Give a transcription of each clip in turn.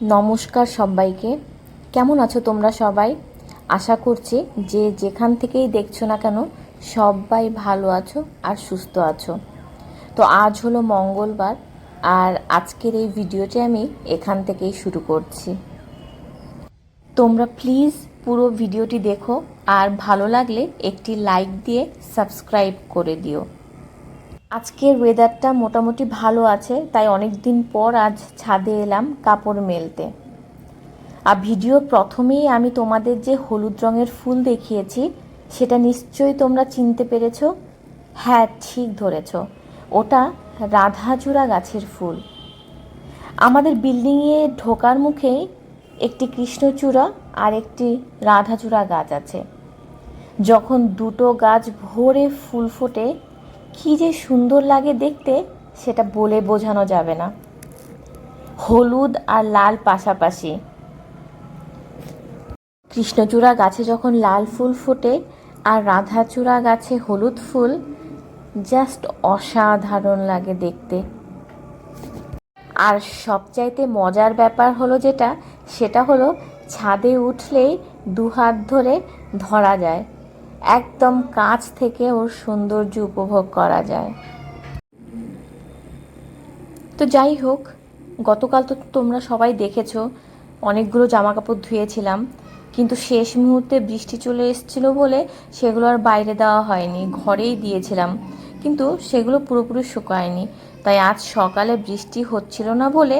নমস্কার সবাইকে। কেমন আছো তোমরা সবাই? আশা করছি যে যেখান থেকেই দেখছ না কেন, সবাই ভালো আছো আর সুস্থ আছো। তো আজ হলো মঙ্গলবার, আর আজকের এই ভিডিওটি আমি এখান থেকেই শুরু করছি। তোমরা প্লিজ পুরো ভিডিওটি দেখো, আর ভালো লাগলে একটি লাইক দিয়ে সাবস্ক্রাইব করে দিও। আজকের ওয়েদারটা মোটামুটি ভালো আছে, তাই অনেক দিন পর আজ ছাদে এলাম কাপড় মেলতে। আর ভিডিও প্রথমেই আমি তোমাদের যে হলুদ রঙের ফুল দেখিয়েছি, সেটা নিশ্চয়ই তোমরা চিনতে পেরেছ। হ্যাঁ ঠিক ধরেছ। ওটা রাধাচূড়া গাছের ফুল। আমাদের বিল্ডিংয়ে ঢোকার মুখেই একটি কৃষ্ণচূড়া আর একটি রাধাচূড়া গাছ আছে। যখন দুটো গাছ ভোরে ফুল ফোটে কী যে সুন্দর লাগে দেখতে, সেটা বলে বোঝানো যাবে না। হলুদ আর লাল পাশাপাশি। কৃষ্ণচূড়া গাছে যখন লাল ফুল ফোটে আর রাধাচূড়া গাছে হলুদ ফুল জাস্ট অসাধারণ লাগে দেখতে। আর সবচাইতে মজার ব্যাপার হলো যেটা, সেটা হলো ছাদে উঠলেই দু হাত ধরে ধরা যায়। একদম কাছ থেকে ওর সৌন্দর্য উপভোগ করা যায়। তো যাই হোক, গতকাল তো তোমরা সবাই দেখেছ, অনেকগুলো জামা কাপড় ধুয়েছিলাম, কিন্তু শেষ মুহূর্তে বৃষ্টি চলে এসেছিল বলে সেগুলো আর বাইরে দেওয়া হয়নি, ঘরেই দিয়েছিলাম। কিন্তু সেগুলো পুরোপুরি শুকায়নি, তাই আজ সকালে বৃষ্টি হচ্ছিল না বলে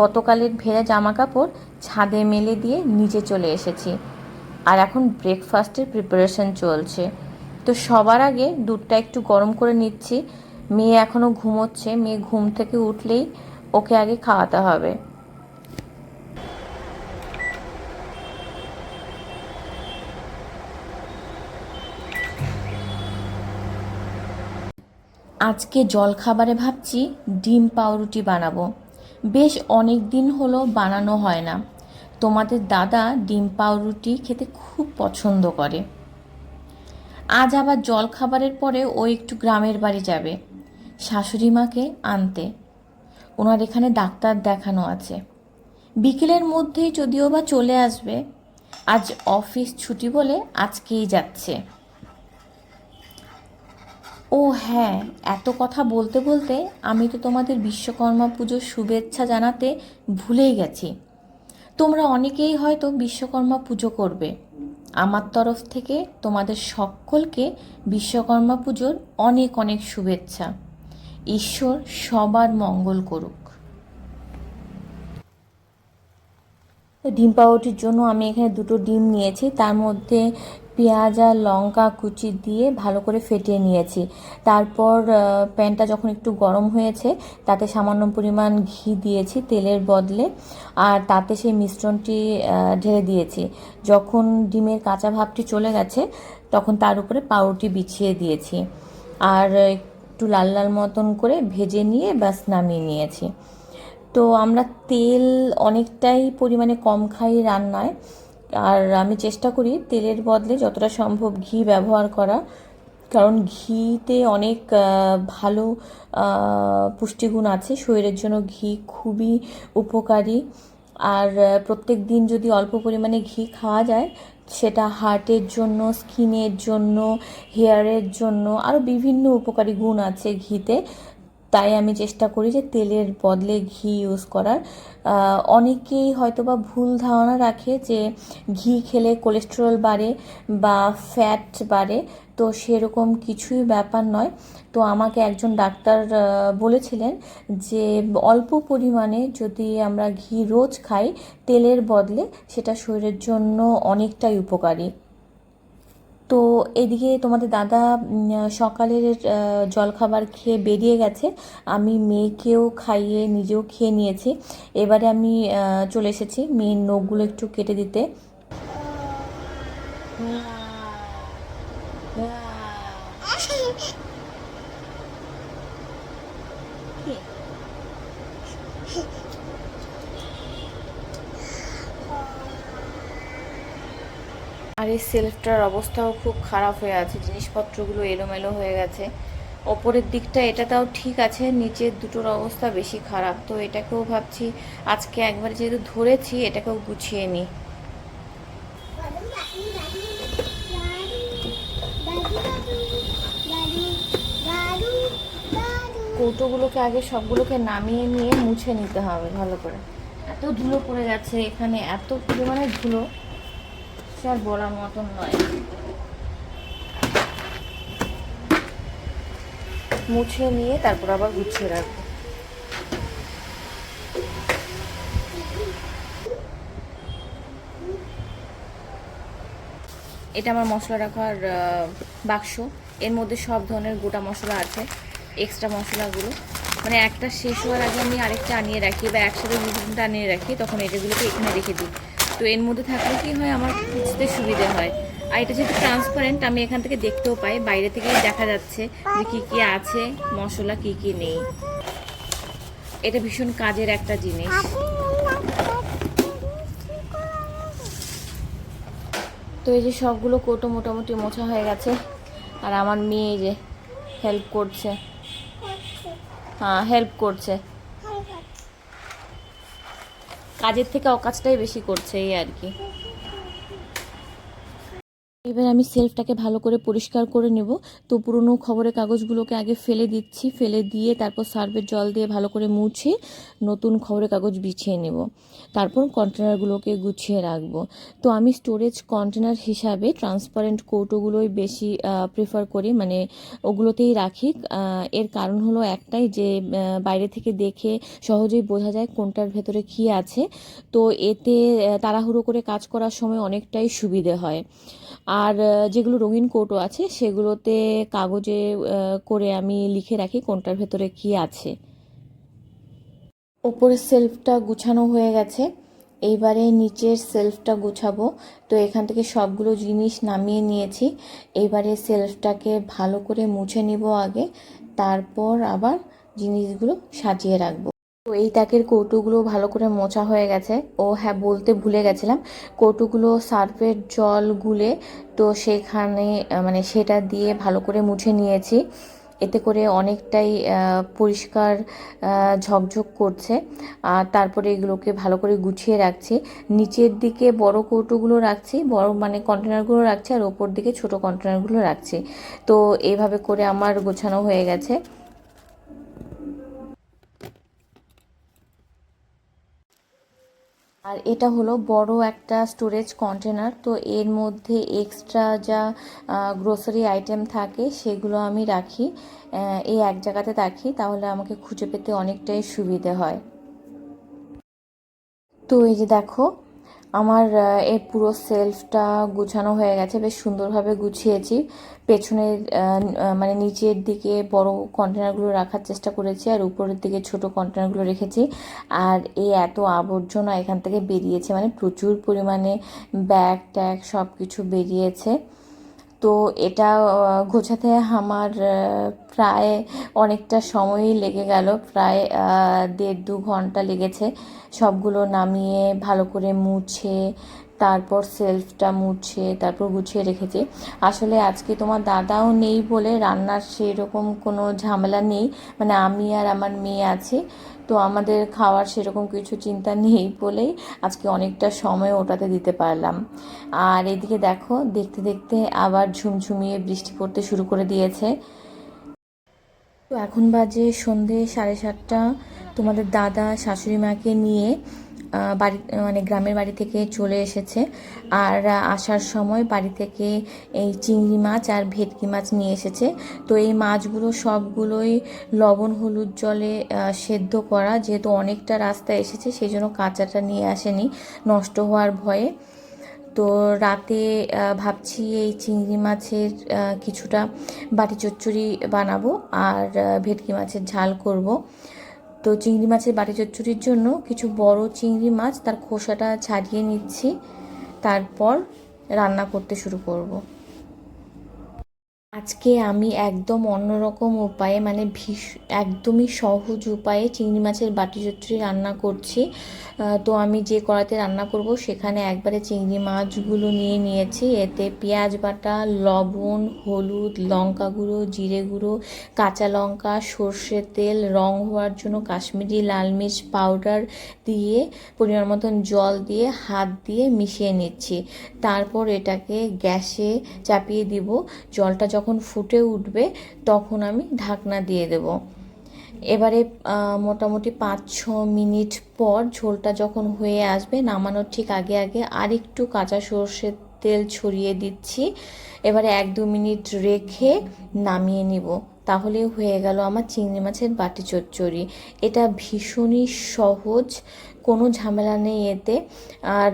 গতকালের ভেজা জামা কাপড় ছাদে মেলে দিয়ে নিচে চলে এসেছি। আর এখন ব্রেকফাস্টের প্রিপারেশন চলছে। তো সবার আগে দুধটা একটু গরম করে নিচ্ছি। মেয়ে এখনও ঘুমোচ্ছে। মেয়ে ঘুম থেকে উঠলেই ওকে আগে খাওয়াতে হবে। আজকে জলখাবারে ভাবছি ডিম পাউরুটি বানাবো। বেশ অনেক দিন হলো বানানো হয় না। তোমাদের দাদা ডিম পাউরুটি খেতে খুব পছন্দ করে। আজ আবার জলখাবারের পরে ও একটু গ্রামের বাড়ি যাবে। শাশুড়ি মাকে আনতে। ওনার এখানে ডাক্তার দেখানো আছে। বিকেলের মধ্যেই যদিও বা চলে আসবে, আজ অফিস ছুটি বলে আজকেই যাচ্ছে। ও হ্যাঁ এত কথা বলতে বলতে আমি তো তোমাদের বিশ্বকর্মা পুজোর শুভেচ্ছা জানাতে ভুলেই গেছি। তোমরা অনেকেই হয়তো বিশ্বকর্মা পুজো করবে। আমার তরফ থেকে তোমাদের সকলকে বিশ্বকর্মা পুজোর অনেক অনেক শুভেচ্ছা। ঈশ্বর সবার মঙ্গল করুক। ডিম পাউরুটির জন্য আমি এখানে দুটো ডিম নিয়েছি। তার মধ্যে পেঁয়াজ আর লঙ্কা কুচি দিয়ে ভালো করে ফেটিয়ে নিয়েছি। তারপর প্যানটা যখন একটু গরম হয়েছে, তাতে সামান্য পরিমাণ ঘি দিয়েছি তেলের বদলে, আর তাতে সেই মিশ্রণটি ঢেলে দিয়েছি। যখন ডিমের কাঁচা ভাবটি চলে গেছে, তখন তার উপরে পাউরুটি বিছিয়ে দিয়েছি। আর একটু লাল লাল মতন করে ভেজে নিয়ে ব্যাস নামিয়ে নিয়েছি। তো আমরা তেল অনেকটাই পরিমাণে কম খাই রান্নায়। আর আমি চেষ্টা করি তেলের বদলে যতটা সম্ভব ঘি ব্যবহার করা, কারণ ঘিতে অনেক ভালো পুষ্টিগুণ আছে। শরীরের জন্য ঘি খুবই উপকারী। আর প্রত্যেক দিন যদি অল্প পরিমাণে ঘি খাওয়া যায়, সেটা হার্টের জন্য, স্কিনের জন্য, হেয়ারের জন্য আরও বিভিন্ন উপকারী গুণ আছে ঘিতে। তাই আমি চেষ্টা করি যে তেলের বদলে ঘি ইউজ করার। অনেকেই হয়তো বা ভুল ধারণা রাখে যে ঘি খেলে কোলেস্টেরল বাড়ে বা ফ্যাট বাড়ে, তো সেরকম কিছুই ব্যাপার নয়। তো আমাকে একজন ডাক্তার বলেছিলেন যে অল্প পরিমাণে যদি আমরা ঘি রোজ খাই, তেলের বদলে সেটা শরীরের জন্য অনেকটাই উপকারী। তো এদিকে তোমাদের দাদা সকালের জলখাবার খেয়ে বেরিয়ে গেছে। আমি মেয়েকেও খাইয়ে নিজেও খেয়ে নিয়েছি। এবারে আমি চলে এসেছি মেয়ের নখগুলো একটু কেটে দিতে। আর এই সেলফটার অবস্থাও খুব খারাপ হয়ে আছে, জিনিসপত্রগুলো এলোমেলো হয়ে গেছে। ওপরের দিকটা এটা তাও ঠিক আছে, নিচের দুটোর অবস্থা বেশি খারাপ। তো এটাকেও ভাবছি আজকে একবার যেহেতু ধরেছি, এটাকেও গুছিয়ে নিই। কৌটোগুলোকে আগে সবগুলোকে নামিয়ে নিয়ে মুছে নিতে হবে ভালো করে। এত ধুলো পড়ে গেছে, এখানে এত পরিমাণে ধুলো। আর বলার মতন নয়। মুছে নিয়ে তারপর আবার গুছিয়ে রাখব। এটা আমার মশলা রাখার বাক্স। এর মধ্যে সব ধরনের গোটা মশলা আছে এক্সট্রা মশলাগুলো। মানে একটা শেষ হওয়ার আগে আমি আরেকটা আনিয়ে রাখি বা একসাথে দু তিনটা আনিয়ে রাখি, তখন এটাগুলোকে এখানে রেখে দিই। তো এর মধ্যে থাকলে কি হয়, আমার খুঁজতে সুবিধে হয়। আর এটা যেহেতু ট্রান্সপারেন্ট আমি এখান থেকে দেখতেও পাই, বাইরে থেকেই দেখা যাচ্ছে যে কী কী আছে, মশলা কী কী নেই। এটা ভীষণ কাজের একটা জিনিস। তো এই যে সবগুলো কোটো মোটামুটি মোছা হয়ে গেছে, আর আমার মেয়ে যে হেল্প করছে। হ্যাঁ হেল্প করছে। কাজের থেকে অকাজটাই বেশি করছে এই আর কি। এবার আমি সেলফটাকে ভালো করে পরিষ্কার করে নেব। তো পুরনো খবরের কাগজগুলোকে আগে ফেলে দিচ্ছি, ফেলে দিয়ে তারপর সার্ভের জল দিয়ে ভালো করে মুছে নতুন খবরের কাগজ বিছিয়ে নেব। তারপর কন্টেনারগুলোকে গুছিয়ে রাখব। তো আমি স্টোরেজ কন্টেনার হিসাবে ট্রান্সপারেন্ট কৌটোগুলোই বেশি প্রেফার করি। মানে ওগুলোতেই রাখি। এর কারণ হলো একটাই যে বাইরে থেকে দেখে সহজেই বোঝা যায় কোনটার ভেতরে কী আছে। তো এতে তাড়াহুড়ো করে কাজ করার সময় অনেকটাই সুবিধে হয়। আর যেগুলো রঙিন কৌটো আছে, সেগুলোতে কাগজে করে আমি লিখে রাখি কোনটার ভেতরে কি আছে। ওপরের সেলফটা গুছানো হয়ে গেছে। এইবারে নিচের সেলফটা গুছাবো। তো এখান থেকে সবগুলো জিনিস নামিয়ে নিয়েছি। এইবারে সেলফটাকে ভালো করে মুছে নিব আগে। তারপর আবার জিনিসগুলো সাজিয়ে রাখব। তো এই তাকের কৌটোগুলো ভালো করে মোছা হয়ে গেছে। ও হ্যাঁ বলতে ভুলে গেছিলাম। কৌটোগুলো সার্ফের জল গুলে তো সেখানে মানে সেটা দিয়ে ভালো করে মুছে নিয়েছি। এতে করে অনেকটাই পরিষ্কার ঝকঝক করছে। আর তারপরে এগুলোকে ভালো করে গুছিয়ে রাখছি। নিচের দিকে বড় কৌটোগুলো রাখছি, বড় মানে কন্টেনারগুলো রাখছি, আর ওপর দিকে ছোট কন্টেনারগুলো রাখছি। তো এইভাবে করে আমার গোছানো হয়ে গেছে। আর এটা হলো বড় একটা স্টোরেজ কন্টেনার তো এর মধ্যে এক্সট্রা যা গ্রোসারি আইটেম থাকে সেগুলো আমি রাখি। এই এক জায়গাতে রাখি, তাহলে আমাকে খুঁজে পেতে অনেকটাই সুবিধে হয়। তো এই যে দেখো আমার এর পুরো সেলফটা গুছানো হয়ে গেছে, বেশ সুন্দরভাবে গুছিয়েছি। পেছনের মানে নিচের দিকে বড় কন্টেনারগুলো রাখার চেষ্টা করেছি, আর উপরের দিকে ছোট কন্টেনারগুলো রেখেছি। আর এই এত আবর্জনা এখান থেকে বেরিয়েছে মানে প্রচুর পরিমাণে ব্যাগ ট্যাগ সব কিছু বেরিয়েছে। তো এটা গোছাতে আমার প্রায় অনেকটা সময়ই লেগে গেল। প্রায় দেড় দু ঘণ্টা লেগেছে সবগুলো নামিয়ে ভালো করে মুছে, তারপর সেলফটা মুছে, তারপর গুছিয়ে রেখেছি। আসলে আজকে তোমার দাদাও নেই বলে রান্নার সেরকম কোনো ঝামেলা নেই। মানে আমি আর আমার মেয়ে আছি। তো আমাদের খাওয়ার সেরকম কিছু চিন্তা নেই বলেই আজকে অনেকটা সময় ওটাতে দিতে পারলাম। আর এদিকে দেখো, দেখতে দেখতে আবার ঝুমঝুমিয়ে বৃষ্টি পড়তে শুরু করে দিয়েছে। তো এখন বাজে সন্ধে সাড়ে সাতটা। তোমাদের দাদা, শাশুড়ি মাকে নিয়ে বাড়ি মানে গ্রামের বাড়ি থেকে চলে এসেছে। আর আসার সময় বাড়ি থেকে এই চিংড়ি মাছ আর ভেটকি মাছ নিয়ে এসেছে। তো এই মাছগুলো সবগুলোই লবণ, হলুদ জলে সেদ্ধ করা। যেহেতু অনেকটা রাস্তা এসেছে সেই জন্য কাঁচাটা নিয়ে আসেনি, নষ্ট হওয়ার ভয়ে। তো রাতে ভাবছি এই চিংড়ি মাছের কিছুটা বাটি চচ্চড়ি বানাবো আর ভেটকি মাছের ঝাল করব। তো চিংড়ি মাছের বাটি চচ্চড়ির জন্য কিছু বড় চিংড়ি মাছ তার খোসাটা ছাড়িয়ে নিচ্ছি। তারপর রান্না করতে শুরু করব। আজকে আমি একদম অন্যরকম উপায়ে মানে ভীষ, একদমই সহজ উপায়ে চিংড়ি মাছের বাটি চচ্চড়ি রান্না করছি। তো আমি যে কড়াতে রান্না করব সেখানে একবারে চিংড়ি মাছগুলো নিয়ে নিয়েছি। এতে পেঁয়াজ বাটা, লবণ, হলুদ, লঙ্কা গুঁড়ো, জিরে গুঁড়ো, কাঁচা লঙ্কা, সর্ষের তেল, রং হওয়ার জন্য কাশ্মীরি লাল মির্চ পাউডার দিয়ে, পরিমাণ মতন জল দিয়ে হাত দিয়ে মিশিয়ে নিচ্ছি। তারপর এটাকে গ্যাসে চাপিয়ে দিব। জলটা যখন ফুটে উঠবে, তখন আমি ঢাকনা দিয়ে দেব। এবারে মোটামুটি পাঁচ ছ মিনিট পর ঝোলটা যখন হয়ে আসবে, নামানোর ঠিক আগে আগে আরেকটু কাঁচা সর্ষের তেল ছড়িয়ে দিচ্ছি। এবারে এক দু মিনিট রেখে নামিয়ে নিব। তাহলে হয়ে গেল আমার চিংড়ি মাছের বাটি চচ্চড়ি। এটা ভীষণই সহজ কোনো ঝামেলা নেই এতে। আর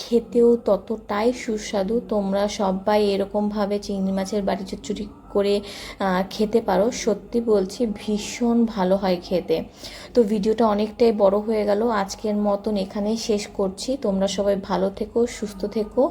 খেতেও ততটাই সুস্বাদু। তোমরা সবাই এরকমভাবে চিংড়ি মাছের বাড়ি চচ্চড়ি করে খেতে পারো। সত্যি বলছি, ভীষণ ভালো হয় খেতে। তো ভিডিওটা অনেকটাই বড় হয়ে গেল। আজকের মতন এখানেই শেষ করছি। তোমরা সবাই ভালো থেকো, সুস্থ থেকো।